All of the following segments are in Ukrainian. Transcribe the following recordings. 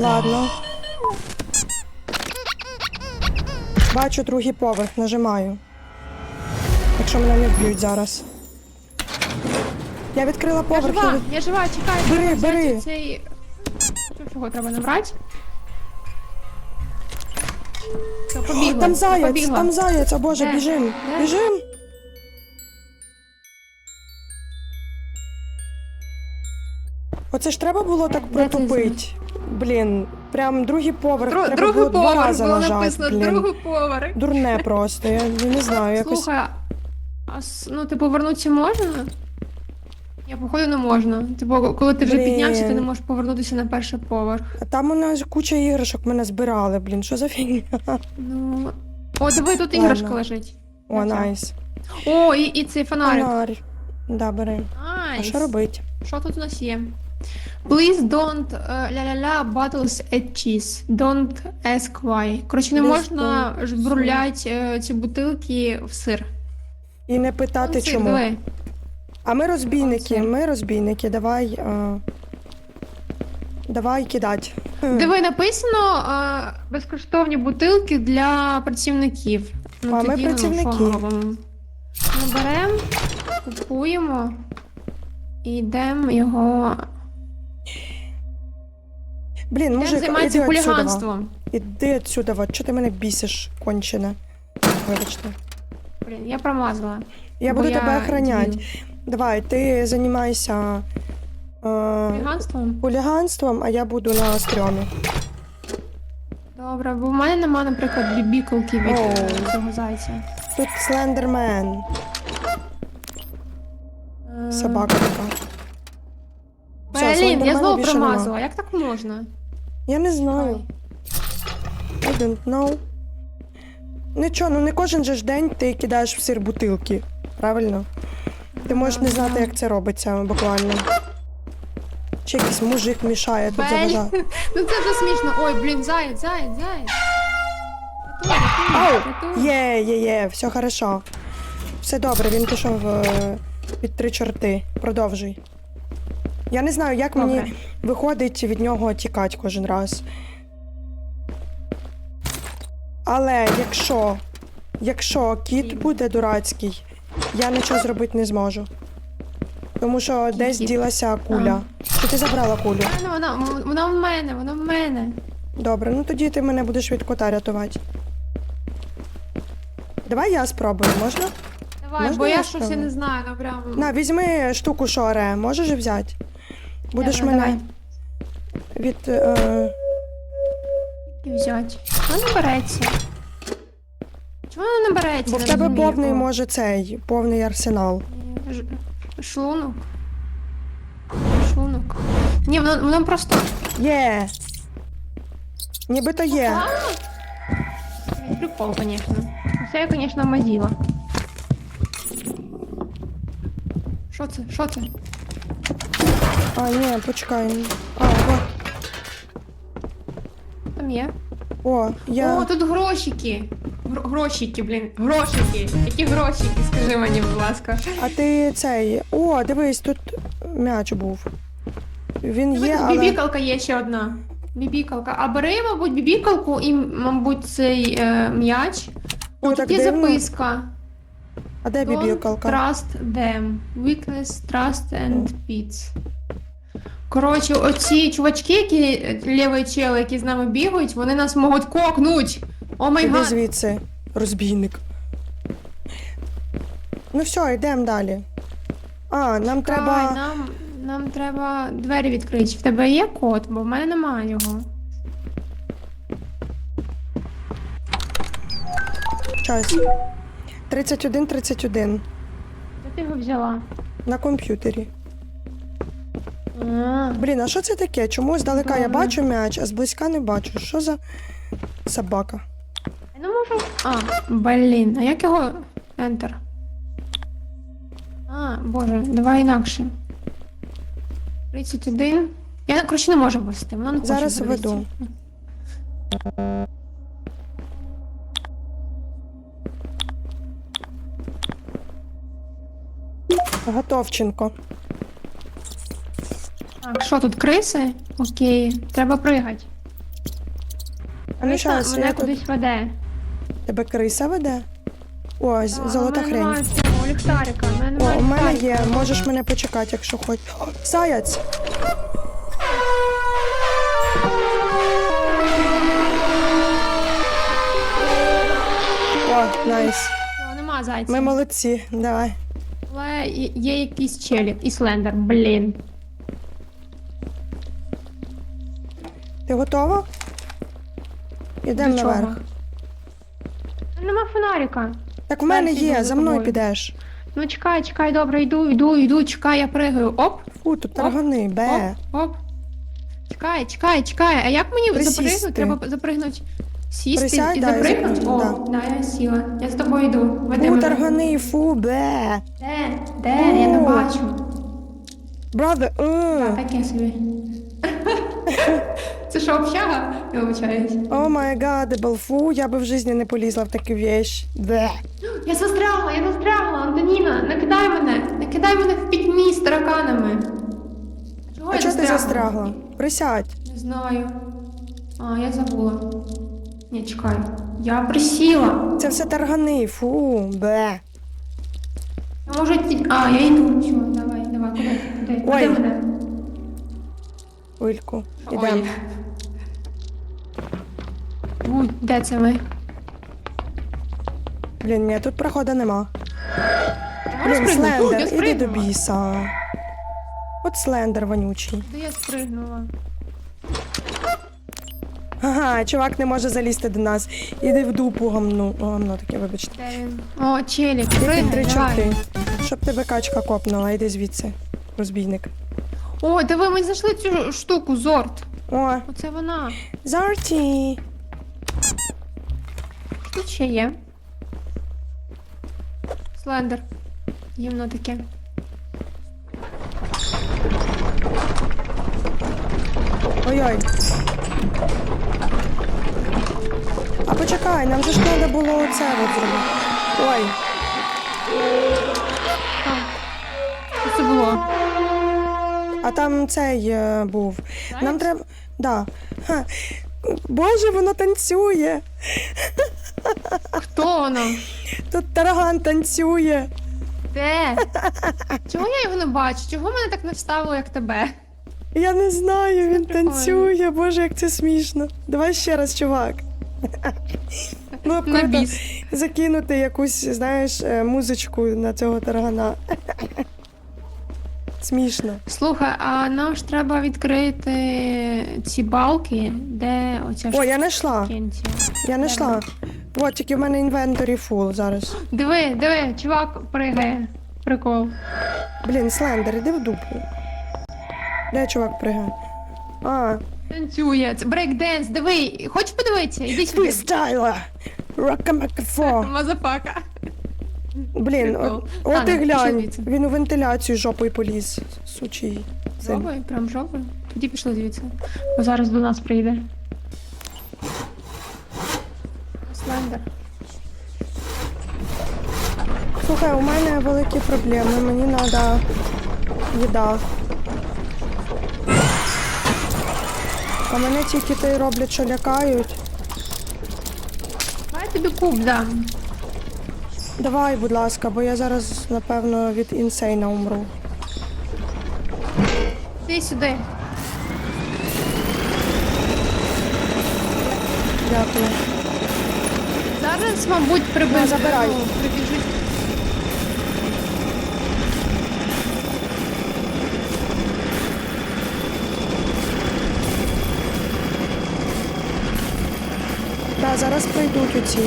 Ладно. Бачу другий поверх, нажимаю. Якщо мене не вб'ють зараз. Я відкрила Я поверх. я жива, від- я жива, чекай. Бери, треба взяти бери. Цей... Чого треба набрати? Все, побігла. Там заяць, побігла. там заяць, о боже, Де? біжим. Де? Біжим. Оце ж треба було так Де ти протупити. Блін, прям другий поверх. Дру- треба другий було два поверх рази було нажати. написано, блін. другий поверх. Дурне просто, я не знаю, якось. Слухай, а с- ну ти повернутися можна? Я походу не можна. Типу, коли ти вже Блін. піднявся, ти не можеш повернутися на перший поверх. А там у нас куча іграшок мене збирали, блін, що за фігня? Ну. О, диви, тут Ладно. іграшка лежить. О, найс. О, і, і цей фонарик. Фонарь. Да, бери. А Найс. що робить? Що тут у нас є? Please don't uh, ля-ля-ля bottles at cheese. Don't ask why. Коротше, не Please можна don't- жбурляти е, ці бутилки в сир. І не питати, сир, чому. диви. А ми розбійники, Оце. ми розбійники, давай. А... Давай кидать. Хм. Диви, написано е, безкоштовні бутилки для працівників. Ну, А ми ну, працівники. робимо? Ми беремо, купуємо і йдемо його. Блін, мужик, іди отсюда. хуліганством. Іди отсюда. Чого ти мене бісиш, кончене? Вибачте. Блін, я промазала. Я буду тебе охранять. Давай, ти займайся е, Хуліганством? хуліганством, а я буду на стрьомі. Добре, бо в мене нема, наприклад, бібікалки від е, цього зайця. Тут слендермен, Е, собака така. Все, Блін, я знову промазала. Як так можна? Я не знаю. I don't know. Нічого, ну не кожен же ж день ти кидаєш в сир бутилки. Правильно? Ти можеш не знати, як це робиться буквально. Чи якийсь мужик мішає тут заважає. Ну це вже смішно. Ой, блін, заєць, заєць, заєць. Ау! Рятуй, рятуй. Є, є, є, все хорошо. Все добре, він пішов е, під три чорти. Продовжуй. Я не знаю, як Добре. мені виходить від нього тікати кожен раз. Але якщо, якщо кіт буде дурацький, я нічого зробити не зможу. Тому що десь ділася куля. Чи ти забрала кулю? Вона, вона, вона в мене, вона в мене. Добре, ну тоді ти мене будеш від кота рятувати. Давай я спробую, можна? Давай, Можна бо я я щось я спробую? не знаю, ну прям. На, візьми штуку шоре, можеш взяти? Будеш Добре, мене від. Е... І. Вона не береться. Чому вона не береться? Бо в тебе розумію. повний може цей, повний арсенал. Ж- Шлунок. Шлунок. Ні, воно, воно просто. Є. Нібито є. Прикол, звісно. Це я, звісно, мазіла. Що це? Що це? А, ні, почекай. А, о, Там є? о, я. О, тут грошики. Гро- Грошики, блін. Грошики. Які грошики, скажи мені, будь ласка. А ти цей. О, дивись, тут м'яч був. Він є, тут але. бібікалка є ще одна. Бібікалка. А бери, мабуть, бібікалку і, мабуть, цей е, м'яч. О, Тут так є дивно. записка. А де Don't бібікалка? trust them. Weakness, trust and peace. Коротше, оці чувачки, які лівий чел, які з нами бігають, вони нас можуть кокнуть. О май Іди гад. звідси, розбійник. Ну все, йдемо далі. А, нам Чекай, треба. Нам, нам треба двері відкрити. В тебе є код, бо в мене немає його. Час. 31 31 Де ти його взяла? на комп'ютері. Блін, а що це таке? Чому здалека я бачу м'яч, а зблизька не бачу? Що за собака? я не можу. А, блін, а як його. Enter. А, боже, давай інакше. 31. Я, коротше, не можу ввести. Воно не хоче Зараз ввести. введу. Готовченко. Так, що тут криси? Окей, треба пригати. А ну Криса щас, мене тут... кудись веде. Тебе криса веде? О, з- золота хрень. немає цього ліхтарика. У мене О, немає у мене ліхтарика. є, можеш мене почекати, якщо хоч. О, Заяць! О, найс. Нема зайця. Ми молодці, давай. Але є- є якийсь челік і слендер, блін. Ти готова? Ідемо До чого? наверх. Нема фонарика. Так в мене Перший йду є, за за мною тобою. підеш. Ну чекай, чекай, добре, йду, йду, йду, чекай, я пригаю. Оп, Фу, тут таргани, бе. оп, оп. Чекай, чекай, чекай. А як мені Присісти. запригнути? Треба запригнути. Сісти Присядь, і да, і запригнути? О, запригнути, да. я сіла. Я з тобою йду. Веди Фу, мене. таргани, фу, бе. Де? Де? Я не О. бачу. Brother, Так, uh. таке собі. Це що, общага? Я вибачаюсь. О май гадебл, фу, я би в житті не полізла в таку вещь. Бе. Я застрягла, я застрягла, Антоніна, не кидай мене, не кидай мене в пітьмі з тараканами. Чого А я чого ти застрягла? Присядь. Не знаю. А, я забула. Ні, чекай. Я присіла. Це все таргани, фу, бе. А може ті... А, я йду. Все, давай, давай, куди? Куди? Ой. Куди мене? Ильку, Ой. Ідемо. Де це ми? Блін, ні, тут проходу нема. Блін, слендер, я іди до спригнула. біса. От слендер вонючий. Де я спригнула? Ага, чувак не може залізти до нас. Іди в дупу гамну. О, гамно таке, вибачте. Де він? О, челік, Іди пригай, давай. Щоб тебе качка копнула, іди звідси. Розбійник. О, диви, ми знайшли цю штуку, зорт. О, Оце вона. Зарті. Тут ще є? Слендер. Гімно таке. Ой-ой. А почекай, нам же ж треба було оце от зробити. Ой, Що це було? а там цей е, був. Нам треба. Да. Ха. Боже, воно танцює. Хто воно? Тут тарган танцює. Де? Чого я його не бачу? Чого мене так не вставило, як тебе? Я не знаю, він прикольно. танцює. Боже, як це смішно. Давай ще раз, чувак. Ну, На круто біс. закинути якусь, знаєш, е, музичку на цього таргана. Смішно. Слухай, а нам ж треба відкрити ці балки, де оця О, я знайшла. штукенція. Я знайшла. От, тільки в мене інвенторі фул зараз. Диви, диви, чувак пригає. Прикол. Блін, слендер, іди в дупу. Де чувак пригає? А, Танцює. Це брейк-денс, диви. Хочеш подивитися? Іди сюди. фрістайла! Рокамакафо! Мазафака. Блін, Прикол. от, Ладно, і глянь. Він у вентиляцію жопою поліз. Сучий. син. Жовою, прям жовою. Тоді пішли звідси. Бо зараз до нас прийде. Слендер. Слухай, у мене великі проблеми. Мені треба їда. А мене тільки й роблять, що лякають. Давай тобі куб дам. Давай, будь ласка, бо я зараз, напевно, від інсейна умру. Іди сюди. Дякую. Зараз, мабуть, приблизно забирай. прибіжить. Так, зараз прийдуть оці.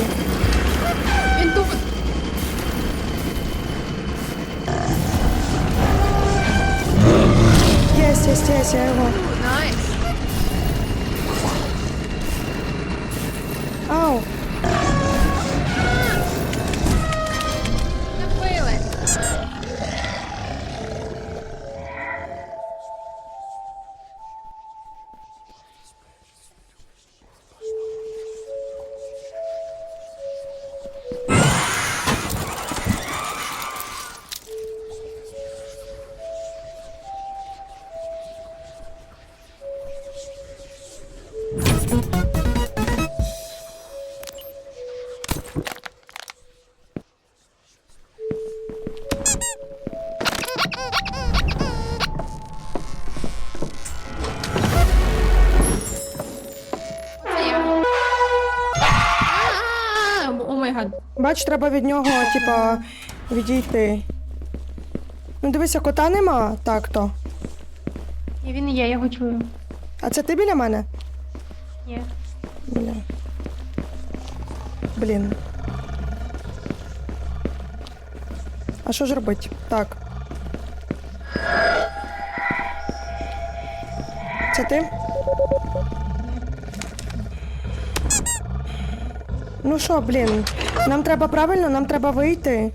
That's terrible. Nice. Oh. Бач, треба від нього, типа, відійти. Ну дивися, кота нема так то. Він є, я його чую. А це ти біля мене? Ні. Блін. А що ж робить? Так. Це ти? Ну що, блін, нам треба правильно, нам треба вийти.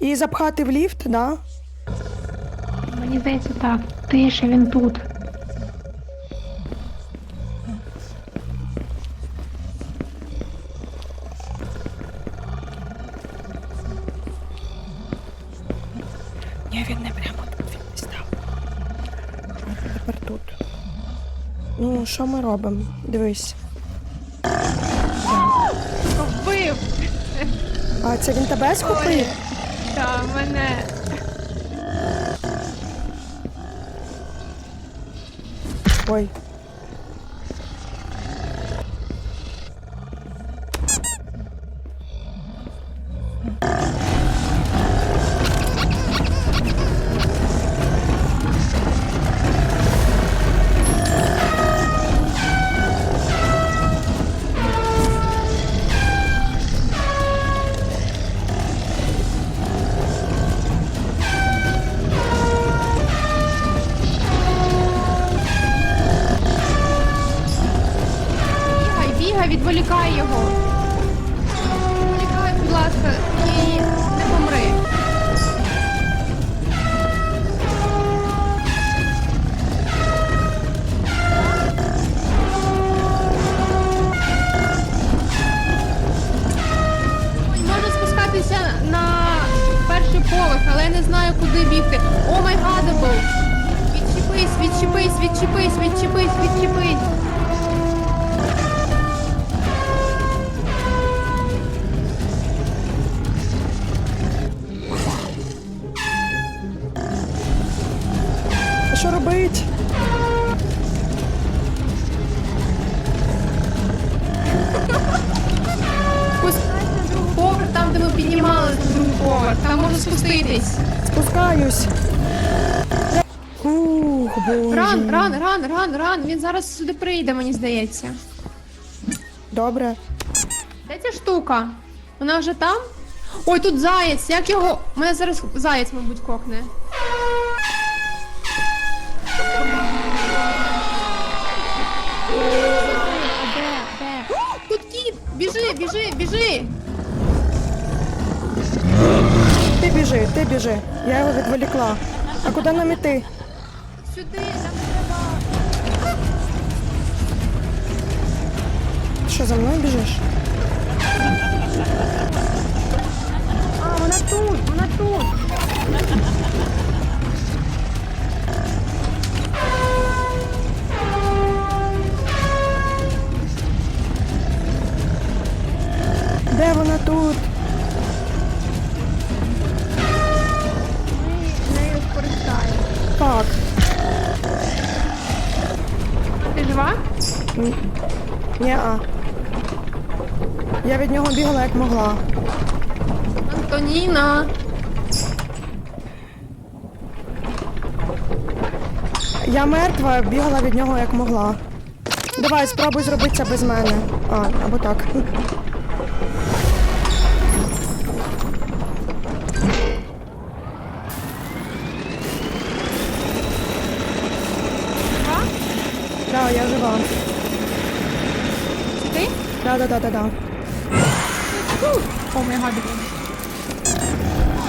І запхати в ліфт, да? Мені здається, так. Тише, він тут. Ні, він не прямо так він не став. А, Тепер тут. Ну, що ми робимо? Дивись. Вбив! А це він тебе схопив? Та мене. Ой. Спуститись. Спускаюсь. Ух, боже. Ран, ран, ран, ран, ран. Він зараз сюди прийде, мені здається. Добре. Де ця штука? Вона вже там? Ой, тут заєць. Як його. Мене зараз заєць, мабуть, кокне. Де? Де? Тут кіт! Біжи, біжи, біжи! Ти біжи, ти біжи. Я його відволікла. А куди нам іти? Сюди, нам треба. Що за мною біжиш? А, вона тут, вона тут. Де вона тут? Як могла. Антоніна. Я мертва, бігала від нього як могла. Давай, спробуй зробити це без мене. А, або так. Так, я жива. Це ти? Да, да, да, да, да. О, май гад.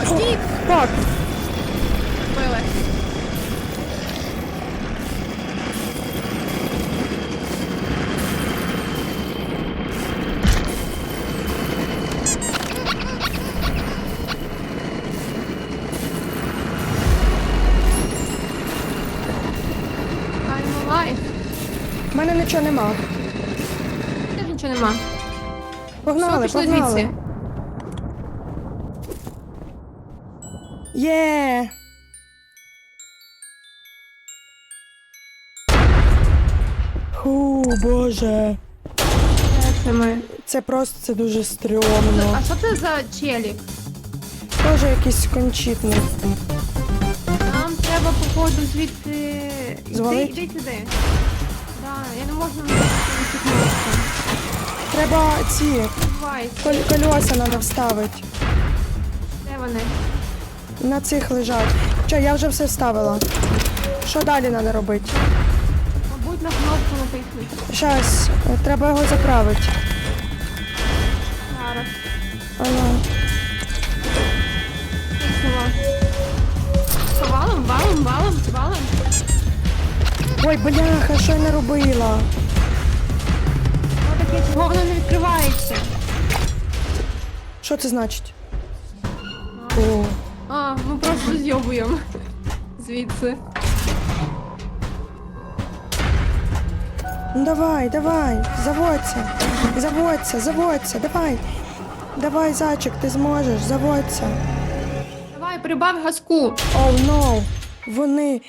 Стік! Так, Били. I'm alive. в мене нічого нема. Теж нічого нема. Погнали, пішли погнали. звідси. Є. Фу, боже. цими. Це просто це дуже А що це за челік? Тоже якийсь кончітний. Нам треба, походу, звідти. Звалить? Іди, іди сюди. Да, я не можу. Треба ці Бувай, кол- кольоса треба вставити. де вони? На цих лежать. Що, я вже все вставила. Що далі треба робити? Мабуть, на кнопку натиснути. Щас, е, треба його заправити. Зараз. Що, Валом, валом, валом, валом. Ой, бляха, що я не робила? Таке, чого воно не відкривається? Що це значить? О, А, ми просто зйобуємо. Звідси. ну давай, давай, заводься. Заводься, заводься, давай. Давай, зайчик, ти зможеш, заводься. Давай, прибавь газку. Оу, oh, no. Вони,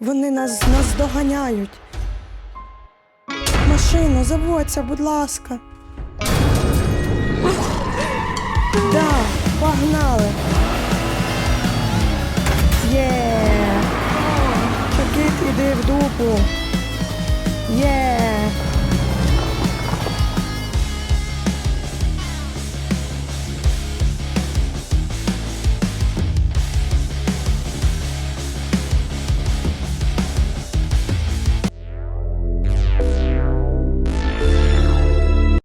вони нас, нас доганяють. Машина, заводься, будь ласка. Да, погнали. Є! Шакіт іди в дупу! Є!